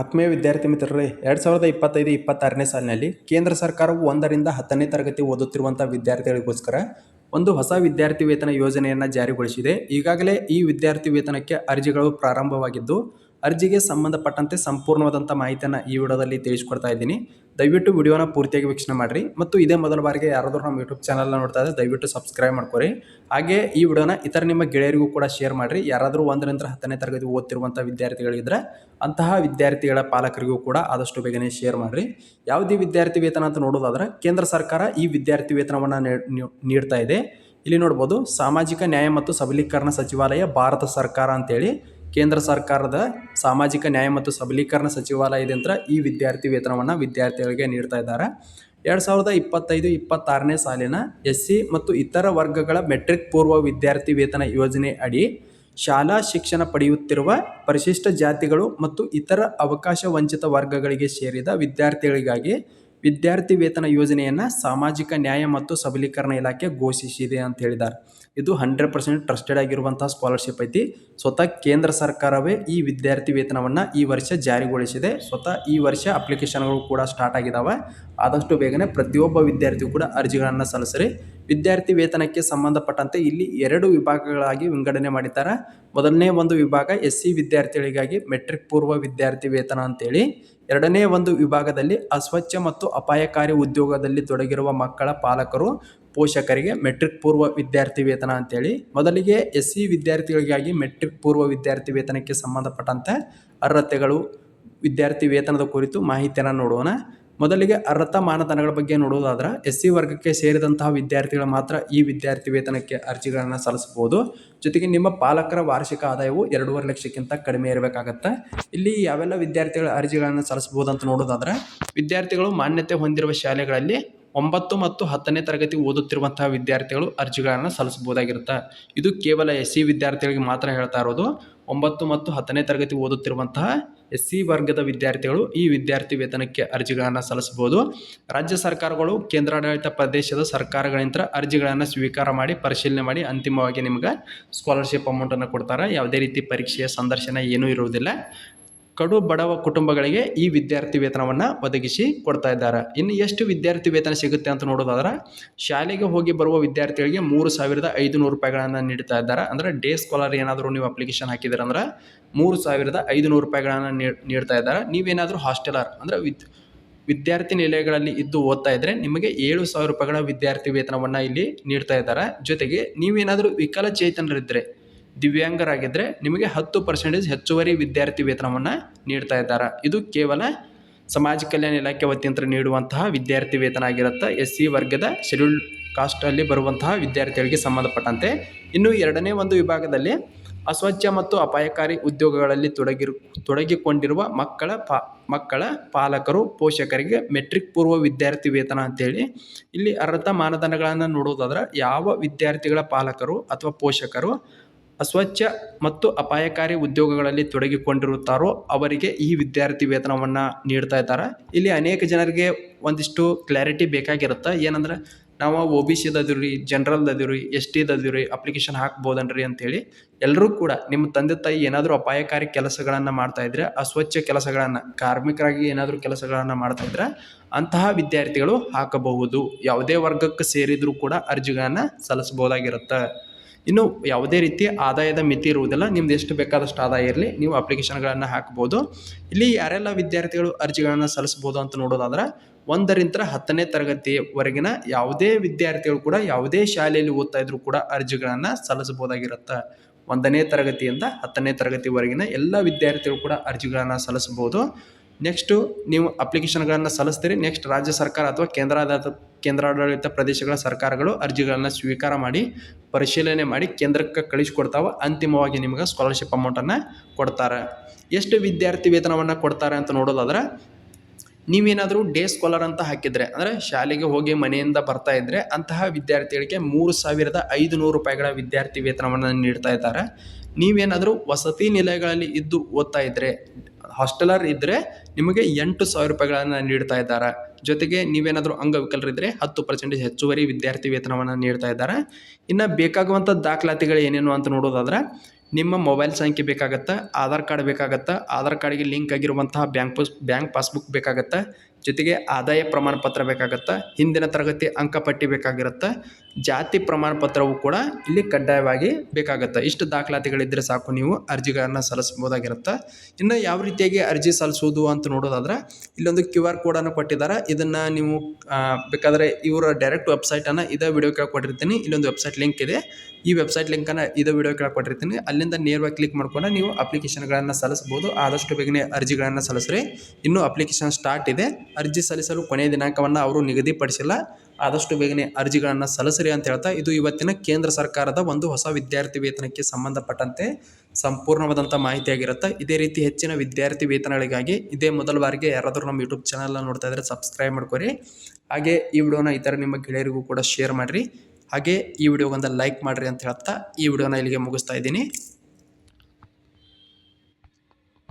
ಆತ್ಮೀಯ ವಿದ್ಯಾರ್ಥಿ ಮಿತ್ರರೇ, ಎರಡು ಸಾವಿರದ ಇಪ್ಪತ್ತೈದು ಇಪ್ಪತ್ತಾರನೇ ಸಾಲಿನಲ್ಲಿ ಕೇಂದ್ರ ಸರ್ಕಾರವು ಒಂದರಿಂದ ಹತ್ತನೇ ತರಗತಿ ಓದುತ್ತಿರುವಂಥ ವಿದ್ಯಾರ್ಥಿಗಳಿಗೋಸ್ಕರ ಒಂದು ಹೊಸ ವಿದ್ಯಾರ್ಥಿ ವೇತನ ಯೋಜನೆಯನ್ನು ಜಾರಿಗೊಳಿಸಿದೆ. ಈಗಾಗಲೇ ಈ ವಿದ್ಯಾರ್ಥಿ ವೇತನಕ್ಕೆ ಅರ್ಜಿಗಳು ಪ್ರಾರಂಭವಾಗಿದ್ದು, ಅರ್ಜಿಗೆ ಸಂಬಂಧಪಟ್ಟಂತೆ ಸಂಪೂರ್ಣವಾದಂಥ ಮಾಹಿತಿಯನ್ನು ಈ ವಿಡಿಯೋದಲ್ಲಿ ತಿಳಿಸ್ಕೊಡ್ತಾ ಇದ್ದೀನಿ. ದಯವಿಟ್ಟು ವಿಡಿಯೋನ ಪೂರ್ತಿಯಾಗಿ ವೀಕ್ಷಣೆ ಮಾಡಿರಿ ಮತ್ತು ಇದೇ ಮೊದಲ ಬಾರಿಗೆ ಯಾರಾದರೂ ನಮ್ಮ ಯೂಟ್ಯೂಬ್ ಚಾನಲ್ನ ನೋಡ್ತಾ ಇದ್ದರೆ ದಯವಿಟ್ಟು ಸಬ್ಸ್ಕ್ರೈಬ್ ಮಾಡ್ಕೊರಿ. ಹಾಗೆ ಈ ವಿಡಿಯೋನ ಇತರ ನಿಮ್ಮ ಗೆಳೆಯರಿಗೂ ಕೂಡ ಶೇರ್ ಮಾಡಿರಿ. ಯಾರಾದರೂ ಒಂದರಿಂದ ಹತ್ತನೇ ತರಗತಿ ಓದ್ತಿರುವಂಥ ವಿದ್ಯಾರ್ಥಿಗಳಿದ್ರೆ ಅಂತಹ ವಿದ್ಯಾರ್ಥಿಗಳ ಪಾಲಕರಿಗೂ ಕೂಡ ಆದಷ್ಟು ಬೇಗನೆ ಶೇರ್ ಮಾಡಿರಿ. ಯಾವುದೇ ವಿದ್ಯಾರ್ಥಿ ವೇತನ ಅಂತ ನೋಡೋದಾದ್ರೆ ಕೇಂದ್ರ ಸರ್ಕಾರ ಈ ವಿದ್ಯಾರ್ಥಿ ವೇತನವನ್ನು ನೀಡ್ತಾ ಇದೆ. ಇಲ್ಲಿ ನೋಡ್ಬೋದು, ಸಾಮಾಜಿಕ ನ್ಯಾಯ ಮತ್ತು ಸಬಲೀಕರಣ ಸಚಿವಾಲಯ ಭಾರತ ಸರ್ಕಾರ ಅಂತೇಳಿ ಕೇಂದ್ರ ಸರ್ಕಾರದ ಸಾಮಾಜಿಕ ನ್ಯಾಯ ಮತ್ತು ಸಬಲೀಕರಣ ಸಚಿವಾಲಯದಿಂದ ಈ ವಿದ್ಯಾರ್ಥಿ ವೇತನವನ್ನು ವಿದ್ಯಾರ್ಥಿಗಳಿಗೆ ನೀಡ್ತಾ ಇದ್ದಾರೆ. ಎರಡು ಸಾವಿರದ ಇಪ್ಪತ್ತೈದು ಇಪ್ಪತ್ತಾರನೇ ಸಾಲಿನ ಎಸ್ ಸಿ ಮತ್ತು ಇತರ ವರ್ಗಗಳ ಮೆಟ್ರಿಕ್ ಪೂರ್ವ ವಿದ್ಯಾರ್ಥಿ ವೇತನ ಯೋಜನೆ ಅಡಿ ಶಾಲಾ ಶಿಕ್ಷಣ ಪಡೆಯುತ್ತಿರುವ ಪರಿಶಿಷ್ಟ ಜಾತಿಗಳು ಮತ್ತು ಇತರ ಅವಕಾಶ ವಂಚಿತ ವರ್ಗಗಳಿಗೆ ಸೇರಿದ ವಿದ್ಯಾರ್ಥಿಗಳಿಗಾಗಿ ವಿದ್ಯಾರ್ಥಿ ವೇತನ ಯೋಜನೆಯನ್ನು ಸಾಮಾಜಿಕ ನ್ಯಾಯ ಮತ್ತು ಸಬಲೀಕರಣ ಇಲಾಖೆ ಘೋಷಿಸಿದೆ ಅಂತ ಹೇಳಿದ್ದಾರೆ. ಇದು ಹಂಡ್ರೆಡ್ ಪರ್ಸೆಂಟ್ ಟ್ರಸ್ಟೆಡ್ ಆಗಿರುವಂತಹ ಸ್ಕಾಲರ್ಶಿಪ್ ಐತಿ. ಸ್ವತಃ ಕೇಂದ್ರ ಸರ್ಕಾರವೇ ಈ ವಿದ್ಯಾರ್ಥಿ ವೇತನವನ್ನು ಈ ವರ್ಷ ಜಾರಿಗೊಳಿಸಿದೆ. ಸ್ವತಃ ಈ ವರ್ಷ ಅಪ್ಲಿಕೇಶನ್ಗಳು ಕೂಡ ಸ್ಟಾರ್ಟ್ ಆಗಿದ್ದಾವೆ ಆದಷ್ಟು ಬೇಗನೆ ಪ್ರತಿಯೊಬ್ಬ ವಿದ್ಯಾರ್ಥಿಯು ಕೂಡ ಅರ್ಜಿಗಳನ್ನು ಸಲ್ಲಿಸ್ರಿ. ವಿದ್ಯಾರ್ಥಿ ವೇತನಕ್ಕೆ ಸಂಬಂಧಪಟ್ಟಂತೆ ಇಲ್ಲಿ ಎರಡು ವಿಭಾಗಗಳಾಗಿ ವಿಂಗಡಣೆ ಮಾಡಿದ್ದಾರೆ. ಮೊದಲನೇ ಒಂದು ವಿಭಾಗ ಎಸ್ ಸಿ ವಿದ್ಯಾರ್ಥಿಗಳಿಗಾಗಿ ಮೆಟ್ರಿಕ್ ಪೂರ್ವ ವಿದ್ಯಾರ್ಥಿ ವೇತನ ಅಂತೇಳಿ. ಎರಡನೇ ಒಂದು ವಿಭಾಗದಲ್ಲಿ ಅಸ್ವಚ್ಛ ಮತ್ತು ಅಪಾಯಕಾರಿ ಉದ್ಯೋಗದಲ್ಲಿ ತೊಡಗಿರುವ ಮಕ್ಕಳ ಪಾಲಕರು, ಪೋಷಕರಿಗೆ ಮೆಟ್ರಿಕ್ ಪೂರ್ವ ವಿದ್ಯಾರ್ಥಿ ವೇತನ ಅಂತೇಳಿ. ಮೊದಲಿಗೆ ಎಸ್ ಸಿ ವಿದ್ಯಾರ್ಥಿಗಳಿಗಾಗಿ ಮೆಟ್ರಿಕ್ ಪೂರ್ವ ವಿದ್ಯಾರ್ಥಿ ವೇತನಕ್ಕೆ ಸಂಬಂಧಪಟ್ಟಂತೆ ಅರ್ಹತೆಗಳು ವಿದ್ಯಾರ್ಥಿ ವೇತನದ ಕುರಿತು ಮಾಹಿತಿಯನ್ನು ನೋಡೋಣ. ಮೊದಲಿಗೆ ಅರ್ಹತಾ ಮಾನದಂಡಗಳ ಬಗ್ಗೆ ನೋಡುವುದಾದ್ರೆ ಎಸ್ ಸಿ ವರ್ಗಕ್ಕೆ ಸೇರಿದಂತಹ ವಿದ್ಯಾರ್ಥಿಗಳು ಮಾತ್ರ ಈ ವಿದ್ಯಾರ್ಥಿ ವೇತನಕ್ಕೆ ಅರ್ಜಿಗಳನ್ನು ಸಲ್ಲಿಸಬಹುದು. ಜೊತೆಗೆ ನಿಮ್ಮ ಪಾಲಕರ ವಾರ್ಷಿಕ ಆದಾಯವು ಎರಡೂವರೆ ಲಕ್ಷಕ್ಕಿಂತ ಕಡಿಮೆ ಇರಬೇಕಾಗತ್ತೆ. ಇಲ್ಲಿ ಯಾವೆಲ್ಲ ವಿದ್ಯಾರ್ಥಿಗಳ ಅರ್ಜಿಗಳನ್ನು ಸಲ್ಲಿಸಬಹುದು ಅಂತ ನೋಡೋದಾದ್ರೆ ವಿದ್ಯಾರ್ಥಿಗಳು ಮಾನ್ಯತೆ ಹೊಂದಿರುವ ಶಾಲೆಗಳಲ್ಲಿ ಒಂಬತ್ತು ಮತ್ತು ಹತ್ತನೇ ತರಗತಿ ಓದುತ್ತಿರುವಂತಹ ವಿದ್ಯಾರ್ಥಿಗಳು ಅರ್ಜಿಗಳನ್ನು ಸಲ್ಲಿಸಬಹುದಾಗಿರುತ್ತೆ. ಇದು ಕೇವಲ ಎಸ್ ಸಿ ವಿದ್ಯಾರ್ಥಿಗಳಿಗೆ ಮಾತ್ರ ಹೇಳ್ತಾ ಇರೋದು. ಒಂಬತ್ತು ಮತ್ತು ಹತ್ತನೇ ತರಗತಿ ಓದುತ್ತಿರುವಂತಹ ಎಸ್ ಸಿ ವರ್ಗದ ವಿದ್ಯಾರ್ಥಿಗಳು ಈ ವಿದ್ಯಾರ್ಥಿ ವೇತನಕ್ಕೆ ಅರ್ಜಿಗಳನ್ನು ಸಲ್ಲಿಸಬಹುದು. ರಾಜ್ಯ ಸರ್ಕಾರಗಳು ಕೇಂದ್ರಾಡಳಿತ ಪ್ರದೇಶದ ಸರ್ಕಾರಗಳಿಂದ ಅರ್ಜಿಗಳನ್ನು ಸ್ವೀಕಾರ ಮಾಡಿ, ಪರಿಶೀಲನೆ ಮಾಡಿ ಅಂತಿಮವಾಗಿ ನಿಮ್ಗೆ ಸ್ಕಾಲರ್ಶಿಪ್ ಅಮೌಂಟನ್ನು ಕೊಡ್ತಾರೆ. ಯಾವುದೇ ರೀತಿ ಪರೀಕ್ಷೆಯ ಸಂದರ್ಶನ ಏನೂ ಇರುವುದಿಲ್ಲ. ಕಡು ಬಡವ ಕುಟುಂಬಗಳಿಗೆ ಈ ವಿದ್ಯಾರ್ಥಿ ವೇತನವನ್ನು ಒದಗಿಸಿ ಕೊಡ್ತಾ ಇದ್ದಾರೆ. ಇನ್ನು ಎಷ್ಟು ವಿದ್ಯಾರ್ಥಿ ವೇತನ ಸಿಗುತ್ತೆ ಅಂತ ನೋಡೋದಾದ್ರೆ, ಶಾಲೆಗೆ ಹೋಗಿ ಬರುವ ವಿದ್ಯಾರ್ಥಿಗಳಿಗೆ ಮೂರು ಸಾವಿರದ ಐದುನೂರು ರೂಪಾಯಿಗಳನ್ನು ನೀಡ್ತಾ ಇದ್ದಾರೆ. ಅಂದರೆ ಡೇ ಸ್ಕಾಲರ್ ಏನಾದರೂ ನೀವು ಅಪ್ಲಿಕೇಶನ್ ಹಾಕಿದ್ದೀರಂದ್ರೆ ಮೂರು ಸಾವಿರದ ಐದುನೂರು ರೂಪಾಯಿಗಳನ್ನು ನೀಡ್ತಾ ಇದ್ದಾರೆ. ನೀವೇನಾದರೂ ಹಾಸ್ಟೆಲರ್ ಅಂದರೆ ವಿದ್, ವಿದ್ಯಾರ್ಥಿ ನಿಲಯಗಳಲ್ಲಿ ಇದ್ದು ಓದ್ತಾ ಇದ್ದರೆ ನಿಮಗೆ ಏಳು ಸಾವಿರ ರೂಪಾಯಿಗಳ ವಿದ್ಯಾರ್ಥಿ ವೇತನವನ್ನು ಇಲ್ಲಿ ನೀಡ್ತಾ ಇದ್ದಾರೆ. ಜೊತೆಗೆ ನೀವೇನಾದರೂ ವಿಕಲಚೇತನರಿದ್ದರೆ ದಿವ್ಯಾಂಗರಾಗಿದ್ದರೆ ನಿಮಗೆ ಹತ್ತು ಪರ್ಸೆಂಟೇಜ್ ಹೆಚ್ಚುವರಿ ವಿದ್ಯಾರ್ಥಿ ವೇತನವನ್ನು ನೀಡ್ತಾ ಇದ್ದಾರೆ? ಇದು ಕೇವಲ ಸಮಾಜ ಕಲ್ಯಾಣ ಇಲಾಖೆ ವತಿಯಿಂದ ನೀಡುವಂತಹ ವಿದ್ಯಾರ್ಥಿ ವೇತನ ಆಗಿರುತ್ತೆ ಎಸ್ ಸಿ ವರ್ಗದ ಶೆಡ್ಯೂಲ್ಡ್ ಕಾಸ್ಟಲ್ಲಿ ಬರುವಂತಹ ವಿದ್ಯಾರ್ಥಿಗಳಿಗೆ ಸಂಬಂಧಪಟ್ಟಂತೆ. ಇನ್ನು ಎರಡನೇ ಒಂದು ವಿಭಾಗದಲ್ಲಿ ಅಸ್ವಚ್ಛ ಮತ್ತು ಅಪಾಯಕಾರಿ ಉದ್ಯೋಗಗಳಲ್ಲಿ ತೊಡಗಿರು, ತೊಡಗಿಕೊಂಡಿರುವ ಮಕ್ಕಳ ಪಾ, ಮಕ್ಕಳ ಪಾಲಕರು, ಪೋಷಕರಿಗೆ ಮೆಟ್ರಿಕ್ ಪೂರ್ವ ವಿದ್ಯಾರ್ಥಿ ವೇತನ ಅಂತೇಳಿ ಇಲ್ಲಿ ಅರ್ಹತಾ ಮಾನದಂಡಗಳನ್ನು ನೋಡೋದಾದ್ರೆ ಯಾವ ವಿದ್ಯಾರ್ಥಿಗಳ ಪಾಲಕರು ಅಥವಾ ಪೋಷಕರು ಅಸ್ವಚ್ಛ ಮತ್ತು ಅಪಾಯಕಾರಿ ಉದ್ಯೋಗಗಳಲ್ಲಿ ತೊಡಗಿಕೊಂಡಿರುತ್ತಾರೋ ಅವರಿಗೆ ಈ ವಿದ್ಯಾರ್ಥಿ ವೇತನವನ್ನು ನೀಡ್ತಾ ಇದ್ದಾರೆ. ಇಲ್ಲಿ ಅನೇಕ ಜನರಿಗೆ ಒಂದಿಷ್ಟು ಕ್ಲಾರಿಟಿ ಬೇಕಾಗಿರುತ್ತೆ. ಏನಂದ್ರೆ ನಾವು ಒ ಬಿ ಸಿದದೀವಿ ರೀ ಜನರಲ್ದದೀವಿ ರೀ ಎಸ್ ಟಿದದೀವಿ ರೀ ಅಪ್ಲಿಕೇಶನ್ ಹಾಕ್ಬೋದನ್ರಿ ಅಂತೇಳಿ ಎಲ್ಲರೂ ಕೂಡ ನಿಮ್ಮ ತಂದೆ ತಾಯಿ ಏನಾದರೂ ಅಪಾಯಕಾರಿ ಕೆಲಸಗಳನ್ನು ಮಾಡ್ತಾ ಇದ್ರೆ, ಅಸ್ವಚ್ಛ ಕೆಲಸಗಳನ್ನು, ಕಾರ್ಮಿಕರಾಗಿ ಏನಾದರೂ ಕೆಲಸಗಳನ್ನು ಮಾಡ್ತಾ ಇದ್ರೆ ಅಂತಹ ವಿದ್ಯಾರ್ಥಿಗಳು ಹಾಕಬಹುದು. ಯಾವುದೇ ವರ್ಗಕ್ಕೆ ಸೇರಿದರೂ ಕೂಡ ಅರ್ಜಿಗಳನ್ನು ಸಲ್ಲಿಸ್ಬೋದಾಗಿರುತ್ತೆ ಇನ್ನು ಯಾವುದೇ ರೀತಿ ಆದಾಯದ ಮಿತಿ ಇರುವುದಿಲ್ಲ. ನಿಮ್ದು ಎಷ್ಟು ಬೇಕಾದಷ್ಟು ಆದಾಯ ಇರಲಿ, ನೀವು ಅಪ್ಲಿಕೇಶನ್ಗಳನ್ನು ಹಾಕ್ಬೋದು. ಇಲ್ಲಿ ಯಾರೆಲ್ಲ ವಿದ್ಯಾರ್ಥಿಗಳು ಅರ್ಜಿಗಳನ್ನು ಸಲ್ಲಿಸ್ಬೋದು ಅಂತ ನೋಡೋದಾದ್ರೆ, ಒಂದರಿಂದ ಹತ್ತನೇ ತರಗತಿವರೆಗಿನ ಯಾವುದೇ ವಿದ್ಯಾರ್ಥಿಗಳು ಕೂಡ ಯಾವುದೇ ಶಾಲೆಯಲ್ಲಿ ಓದ್ತಾ ಇದ್ರು ಕೂಡ ಅರ್ಜಿಗಳನ್ನು ಸಲ್ಲಿಸ್ಬೋದಾಗಿರುತ್ತೆ ಒಂದನೇ ತರಗತಿಯಿಂದ ಹತ್ತನೇ ತರಗತಿವರೆಗಿನ ಎಲ್ಲ ವಿದ್ಯಾರ್ಥಿಗಳು ಕೂಡ ಅರ್ಜಿಗಳನ್ನು ಸಲ್ಲಿಸ್ಬೋದು ನೆಕ್ಸ್ಟು ನೀವು ಅಪ್ಲಿಕೇಶನ್ಗಳನ್ನು ಸಲ್ಲಿಸ್ತೀರಿ. ನೆಕ್ಸ್ಟ್ ರಾಜ್ಯ ಸರ್ಕಾರ ಅಥವಾ ಕೇಂದ್ರಾಡಳಿತ ಕೇಂದ್ರಾಡಳಿತ ಪ್ರದೇಶಗಳ ಸರ್ಕಾರಗಳು ಅರ್ಜಿಗಳನ್ನು ಸ್ವೀಕಾರ ಮಾಡಿ ಪರಿಶೀಲನೆ ಮಾಡಿ ಕೇಂದ್ರಕ್ಕೆ ಕಳಿಸ್ಕೊಡ್ತಾವೆ, ಅಂತಿಮವಾಗಿ ನಿಮಗೆ ಸ್ಕಾಲರ್ಶಿಪ್ ಅಮೌಂಟನ್ನು ಕೊಡ್ತಾರೆ. ಎಷ್ಟು ವಿದ್ಯಾರ್ಥಿ ವೇತನವನ್ನು ಕೊಡ್ತಾರೆ ಅಂತ ನೋಡೋದಾದ್ರೆ, ನೀವೇನಾದರೂ ಡೇ ಸ್ಕಾಲರ್ ಅಂತ ಹಾಕಿದರೆ, ಅಂದರೆ ಶಾಲೆಗೆ ಹೋಗಿ ಮನೆಯಿಂದ ಬರ್ತಾ ಇದ್ದರೆ ಅಂತಹ ವಿದ್ಯಾರ್ಥಿಗಳಿಗೆ ಮೂರು ಸಾವಿರದ ಐದು ನೂರು ರೂಪಾಯಿಗಳ ವಿದ್ಯಾರ್ಥಿ ವೇತನವನ್ನು ನೀಡ್ತಾ ಇದ್ದಾರೆ. ನೀವೇನಾದರೂ ವಸತಿ ನಿಲಯಗಳಲ್ಲಿ ಇದ್ದು ಓದ್ತಾ ಇದ್ದರೆ ಹಾಸ್ಟೆಲರ್ ಇದ್ದರೆ ನಿಮಗೆ ಎಂಟು ಸಾವಿರ ರೂಪಾಯಿಗಳನ್ನು ನೀಡ್ತಾ ಇದ್ದಾರೆ. ಜೊತೆಗೆ ನೀವೇನಾದರೂ ಅಂಗವಿಕಲರಿದ್ದರೆ ಹತ್ತು ಪರ್ಸೆಂಟೇಜ್ ಹೆಚ್ಚುವರಿ ವಿದ್ಯಾರ್ಥಿ ವೇತನವನ್ನು ನೀಡ್ತಾ ಇದ್ದಾರೆ. ಇನ್ನು ಬೇಕಾಗುವಂಥ ದಾಖಲಾತಿಗಳು ಏನೇನು ಅಂತ ನೋಡೋದಾದ್ರೆ, ನಿಮ್ಮ ಮೊಬೈಲ್ ಸಂಖ್ಯೆ ಬೇಕಾಗತ್ತೆ, ಆಧಾರ್ ಕಾರ್ಡ್ ಬೇಕಾಗತ್ತೆ, ಆಧಾರ್ ಕಾರ್ಡಿಗೆ ಲಿಂಕ್ ಆಗಿರುವಂತಹ ಬ್ಯಾಂಕ್ ಪಾಸ್, ಬ್ಯಾಂಕ್ ಪಾಸ್ಬುಕ್ ಬೇಕಾಗತ್ತಾ ಜೊತೆಗೆ ಆದಾಯ ಪ್ರಮಾಣ ಪತ್ರ ಬೇಕಾಗತ್ತೆ, ಹಿಂದಿನ ತರಗತಿ ಅಂಕಪಟ್ಟಿ ಬೇಕಾಗಿರುತ್ತೆ, ಜಾತಿ ಪ್ರಮಾಣ ಪತ್ರವು ಕೂಡ ಇಲ್ಲಿ ಕಡ್ಡಾಯವಾಗಿ ಬೇಕಾಗತ್ತೆ. ಇಷ್ಟು ದಾಖಲಾತಿಗಳಿದ್ದರೆ ಸಾಕು ನೀವು, ಅರ್ಜಿಗಳನ್ನು ಸಲ್ಲಿಸ್ಬೋದಾಗಿರುತ್ತೆ ಇನ್ನು ಯಾವ ರೀತಿಯಾಗಿ ಅರ್ಜಿ ಸಲ್ಲಿಸೋದು ಅಂತ ನೋಡೋದಾದ್ರೆ, ಇಲ್ಲೊಂದು ಕ್ಯೂ ಆರ್ ಕೋಡನ್ನು ಕೊಟ್ಟಿದ್ದಾರೆ. ಇದನ್ನು ನೀವು ಬೇಕಾದರೆ ಇವರ ಡೈರೆಕ್ಟ್ ವೆಬ್ಸೈಟನ್ನು ಇದೇ ವಿಡಿಯೋ ಕೆಳಗೆ ಕೊಟ್ಟಿರ್ತೀನಿ. ಇಲ್ಲೊಂದು ವೆಬ್ಸೈಟ್ ಲಿಂಕ್ ಇದೆ. ಈ ವೆಬ್ಸೈಟ್ ಲಿಂಕನ್ನು ಇದು ವಿಡಿಯೋ ಕೆಳಗೆ ಕೊಟ್ಟಿರ್ತೀನಿ. ಅಲ್ಲಿಂದ ನೇರವಾಗಿ ಕ್ಲಿಕ್ ಮಾಡ್ಕೊಂಡು ನೀವು ಅಪ್ಲಿಕೇಶನ್ಗಳನ್ನು ಸಲ್ಲಿಸ್ಬೋದು ಆದಷ್ಟು ಬೇಗನೆ ಅರ್ಜಿಗಳನ್ನು ಸಲ್ಲಿಸ್ರಿ. ಇನ್ನೂ ಅಪ್ಲಿಕೇಶನ್ ಸ್ಟಾರ್ಟ್ ಇದೆ. ಅರ್ಜಿ ಸಲ್ಲಿಸಲು ಕೊನೆಯ ದಿನಾಂಕವನ್ನು ಅವರು ನಿಗದಿಪಡಿಸಿಲ್ಲ. ಆದಷ್ಟು ಬೇಗನೆ ಅರ್ಜಿಗಳನ್ನು ಸಲ್ಲಿಸ್ರಿ ಅಂತ ಹೇಳ್ತಾ ಇದು ಇವತ್ತಿನ ಕೇಂದ್ರ ಸರ್ಕಾರದ ಒಂದು ಹೊಸ ವಿದ್ಯಾರ್ಥಿ ವೇತನಕ್ಕೆ ಸಂಬಂಧಪಟ್ಟಂತೆ ಸಂಪೂರ್ಣವಾದಂಥ ಮಾಹಿತಿಯಾಗಿರುತ್ತೆ. ಇದೇ ರೀತಿ ಹೆಚ್ಚಿನ ವಿದ್ಯಾರ್ಥಿ ವೇತನಗಳಿಗಾಗಿ ಇದೇ ಮೊದಲ ಬಾರಿಗೆ ಯಾರಾದರೂ ನಮ್ಮ ಯೂಟ್ಯೂಬ್ ಚಾನಲ್ನ ನೋಡ್ತಾ ಇದ್ದರೆ ಸಬ್ಸ್ಕ್ರೈಬ್ ಮಾಡ್ಕೊರಿ. ಹಾಗೆ ಈ ವಿಡಿಯೋನ ಇತರ ನಿಮ್ಮ ಗೆಳೆಯರಿಗೂ ಕೂಡ ಶೇರ್ ಮಾಡಿರಿ. ಹಾಗೆ ಈ ವಿಡಿಯೋಗೊಂದು ಲೈಕ್ ಮಾಡಿರಿ ಅಂತ ಹೇಳ್ತಾ ಈ ವಿಡಿಯೋನ ಇಲ್ಲಿಗೆ ಮುಗಿಸ್ತಾ ಇದ್ದೀನಿ.